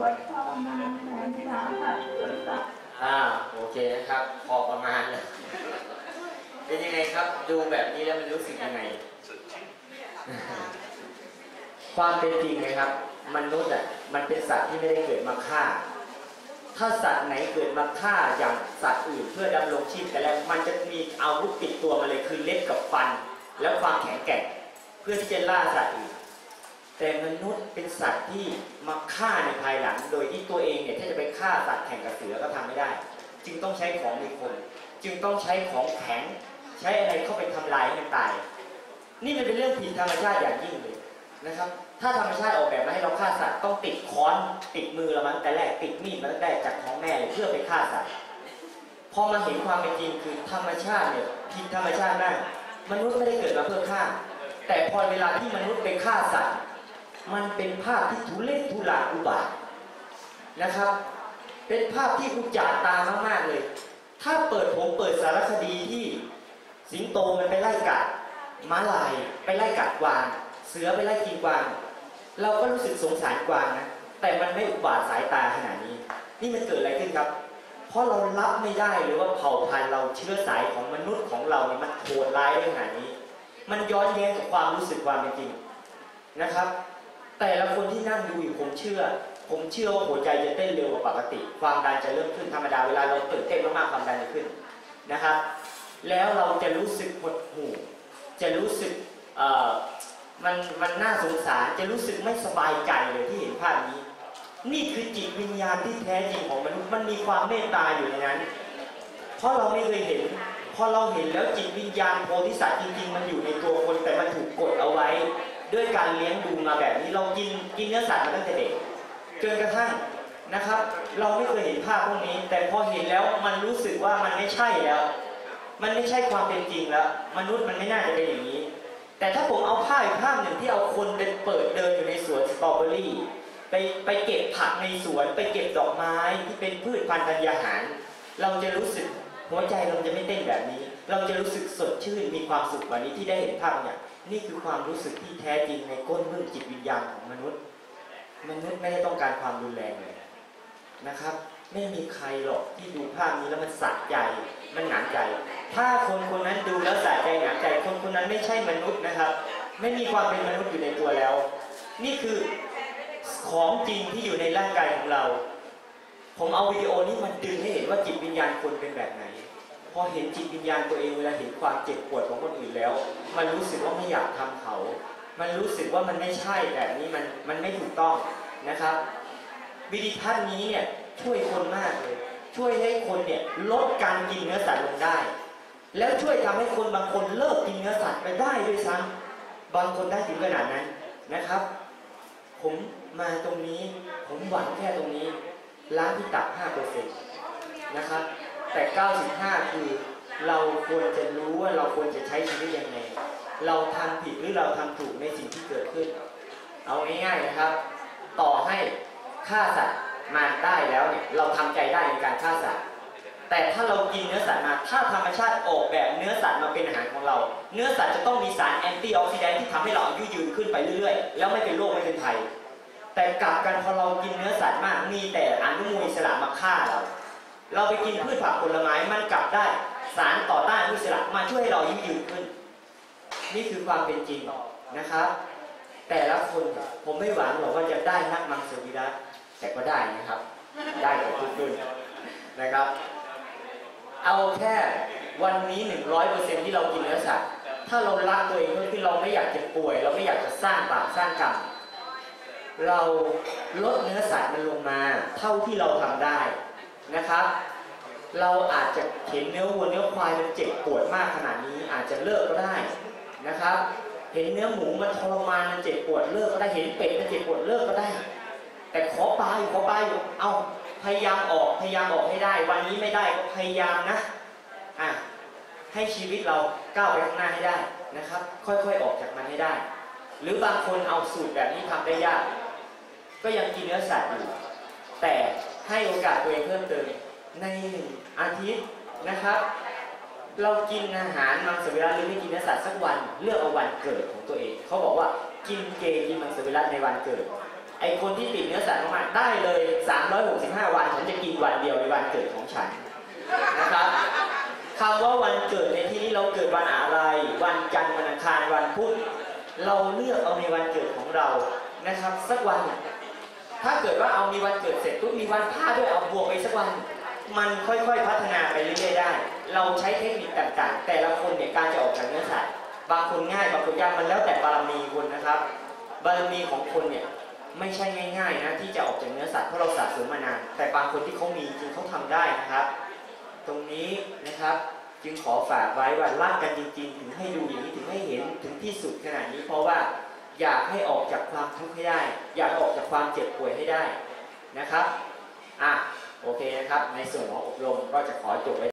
วดทรมานแสนสาหัสปวดตับอ่าโอเคนะครับ พอประมาณเลยเป็นยังไงครับ ดูแบบนี้แล้วมันรู้สึกยังไง ความเป็นจริงนะครับ มนุษย์อะมันเป็นสัตว์ที่ไม่ได้เกิดมาฆ่า ถ้าสัตว์ไหนเกิดมาฆ่าอย่างสัตว์อื่นเพื่อดำรงชีพแต่แล้วมันจะมีอาวุธติดตัวมาเลยคือเล็บกับฟัน แล้วความแข็งแกร่งเพื่อที่จะล่าสัตว์อื่น แต่มนุษย์เป็นสัตว์ที่มาฆ่าในภายหลัง โดยที่ตัวเองเนี่ยถ้าจะไปฆ่าสัตว์แข่งกับเสือก็ทำไม่ได้ จึงต้องใช้ของมีคมจึงต้องใช้ของแข็ง ใช้อะไรเข้าไปทำลายให้มันตาย นี่มันเป็นเรื่องผิดธรรมชาติอย่างยิ่งเลยนะครับ ถ้าธรรมชาติออกแบบมาให้เราฆ่าสัตว์ต้องติดค้อนติดมือเรามาตั้งแต่แรกติดมีดมาตั้งแต่จากท้องแม่เลยเพื่อไปฆ่าสัตว์พอมาเห็นความเป็นจริงคือธรรมชาติเนี่ยผิดธรรมชาติมากมนุษย์ไม่ได้เกิดมาเพื่อฆ่า แต่พอเวลาที่มนุษย์ไปฆ่าสัตว์ มันเป็นภาพที่ทุเรศทุลาอุบาทนะครับ เป็นภาพที่อุจจาตามากๆเลย ถ้าเปิดผมเปิดสารคดีที่สิงโตมันไปไล่กัดม้าลายไปไล่กัดกวาง เสือไปไล่กินกวาง เราก็รู้สึกสงสารกวางนะแต่มันไม่อุบาทสายตาขนาดนี้ นี่มันเกิดอะไรขึ้นครับ เพราะเรารับไม่ได้หรือว่าเผ่าพันธุ์เราเชื้อสายของมนุษย์ของเราเนี่ยมันโหดร้ายได้ขนาดนี้ มันย้อนแย้งกับความรู้สึกความเป็นจริงนะครับ แต่ละคนที่นั่งดูอยู่ผมเชื่อ ผมเชื่อว่าหัวใจจะเต้นเร็วกว่าปกติ ความดันจะเริ่มขึ้นธรรมดาเวลาเราตื่นเต้นมากๆความดันจะขึ้นนะครับ แล้วเราจะรู้สึกหดหู่จะรู้สึกมันมันน่าสงสารจะรู้สึกไม่สบายใจเลยที่เห็นภาพนี้ นี่คือจิตวิญญาณที่แท้จริงของมนุษย์มันมีความเมตตาอยู่ในนั้น เพราะเราไม่เคยเห็นพอเราเห็นแล้วจิตวิญญาณโพธิสัตว์จริงๆ มันอยู่ในตัวคนแต่มันถูกกดเอาไว้ ด้วยการเลี้ยงดูมาแบบนี้เรากินกินเนื้อสัตว์มาตั้งแต่เด็กจนกระทั่งนะครับ เราไม่เคยเห็นภาพพวกนี้ แต่พอเห็นแล้วมันรู้สึกว่ามันไม่ใช่แล้ว มันไม่ใช่ความเป็นจริงแล้ว มนุษย์มันไม่น่าจะเป็นอย่างนี้ แต่ถ้าผมเอาภาพอีกภาพหนึ่งที่เอาคนเป็นเปิดเดินอยู่ในสวนสตรอเบอรี่ไปไปเก็บผักในสวน ไปเก็บดอกไม้ที่เป็นพืชพันธุ์ธัญญาหาร เราจะรู้สึกหัวใจเราจะไม่เต้นแบบนี้ เราจะรู้สึกสดชื่นมีความสุขกว่านี้ที่ได้เห็นภาพเนี่ยนี่คือความรู้สึกที่แท้จริงในก้นเบื้องจิตวิญญาณของมนุษย์ มนุษย์ไม่ได้ต้องการความรุนแรงเลยนะครับ ไม่มีใครหรอกที่ดูภาพนี้แล้วมันสะใจมันหนามใจ ถ้าคนคนนั้นดูแล้วสะใจหนามใจ คนคนนั้นไม่ใช่มนุษย์นะครับ ไม่มีความเป็นมนุษย์อยู่ในตัวแล้ว นี่คือของจริงที่อยู่ในร่างกายของเรา ผมเอาวิดีโอนี้มาดึงให้เห็นว่าจิตวิญญาณคนเป็นแบบไหน พอเห็นจิตวิญญาณตัวเองเวลาเห็นความเจ็บปวดของคนอื่นแล้ว มันรู้สึกว่าไม่อยากทำเขา มันรู้สึกว่ามันไม่ใช่แบบนี้มันมันไม่ถูกต้องนะครับ วิดีทัศน์นี้เนี่ยช่วยคนมากเลย ช่วยให้คนเนี่ยลดการกินเนื้อสัตว์ลงได้ แล้วช่วยทำให้คนบางคนเลิกกินเนื้อสัตว์ไปได้ด้วยซ้ำบางคนได้ถึงขนาดนั้นนะครับ ผมมาตรงนี้ผมหวังแค่ตรงนี้ล้างที่ตับ5%นะครับ แต่ 95 คือเราควรจะรู้ว่าเราควรจะใช้ชีวิตยังไง เราทำผิดหรือเราทำถูกในสิ่งที่เกิดขึ้น เอาง่ายๆนะครับ ต่อให้ฆ่าสัตว์มาได้แล้วเนี่ยเราทำใจได้ในการฆ่าสัตว์แต่ถ้าเรากินเนื้อสัตว์มาถ้าธรรมชาติออกแบบเนื้อสัตว์มาเป็นอาหารของเรา เนื้อสัตว์จะต้องมีสารแอนตี้ออกซิแดนต์ที่ทำให้เราอายุยืนขึ้นไปเรื่อยๆ แล้วไม่เป็นโรคไม่เป็นภัยแต่กลับกันพอเรากินเนื้อสัตว์มากมีแต่อนุมูลอิสระมาฆ่าเรา เราไปกินพืชผักผลไม้มันกลับได้ สารต่อต้านอนุสระมาช่วยให้เราอายุยืนขึ้น นี่คือความเป็นจริงนะครับ แต่ละคนผมไม่หวังหรอกว่าจะได้นักมังสวิรัตแต่ก็ได้นะครับ ได้กับทุกคนนะครับ เอาแค่วันนี้หนึ่งร้อยเปอร์เซ็นที่เรากินเนื้อสัตว์ถ้าเรารักตัวเองก็คือเราไม่อยากจะป่วย เราไม่อยากจะสร้างบาปสร้างกรรมเราลดเนื้อสัตว์มันลงมา เท่าที่เราทำได้ นะครับ เราอาจจะเห็นเนื้อวัวเนื้อควายมันเจ็บปวดมากขนาดนี้อาจจะเลิกก็ได้นะครับ เห็นเนื้อหมูมันทรมานมันเจ็บปวดเลิกก็ได้เห็นเป็ดมันเจ็บปวดเลิกก็ได้ แต่ขอปลาอยู่ขอปลาอยู่เอาพยายามออกพยายามออกให้ได้ วันนี้ไม่ได้ก็พยายามนะอะให้ชีวิตเราก้าวไปข้างหน้าให้ได้นะครับ ค่อยๆออกจากมันให้ได้ หรือบางคนเอาสูตรแบบนี้ทำได้ยาก ก็ยังกินเนื้อสัตว์อยู่แต่ ให้โอกาสตัวเองเพิ่มเติมในหนึ่งอาทิตย์นะครับ เรากินอาหารมังสวิรัตหรือไม่กินเนื้อสัตว์สักวันเลือกเอาวันเกิดของตัวเอง เขาบอกว่ากินเจกินมังสวิรัตในวันเกิดไอคนที่ติดเนื้อสัตว์มากๆได้เลย 365 วัน ฉันจะกินวันเดียวในวันเกิดของฉันนะครับคำว่าวันเกิดในที่นี้เราเกิดวันอะไร วันจันทร์วันอังคารวันพุธเราเลือกเอาในวันเกิดของเรานะครับ สักวัน ถ้าเกิดว่าเอามีวันเกิดเสร็จปุ๊บมีวันพลาด้วยเอาบวกไปสักวัน มันค่อยๆพัฒนาไปเรื่อยๆได้ เราใช้เทคนิคต่างๆ แต่ละคนเนี่ยการจะออกจากเนื้อสัตว์บางคนง่ายบางคนยากมันแล้วแต่บารมีคนนะครับ บารมีของคนเนี่ยไม่ใช่ง่ายๆนะที่จะออกจากเนื้อสัตว์เพราะเราสะสมมานาน แต่บางคนที่เขามีจริงเขาทำได้นะครับ ตรงนี้นะครับจึงขอฝากไว้ว่ารักกันจริง ๆ ถึงให้ดูอย่างนี้ถึงให้เห็นถึงที่สุดขนาดนี้เพราะว่า อยากให้ออกจากความทุกข์ให้ได้ อยากให้ออกจากความเจ็บป่วยให้ได้นะครับอะโอเคนะครับ ในส่วนของอบรมก็จะขอจบไว้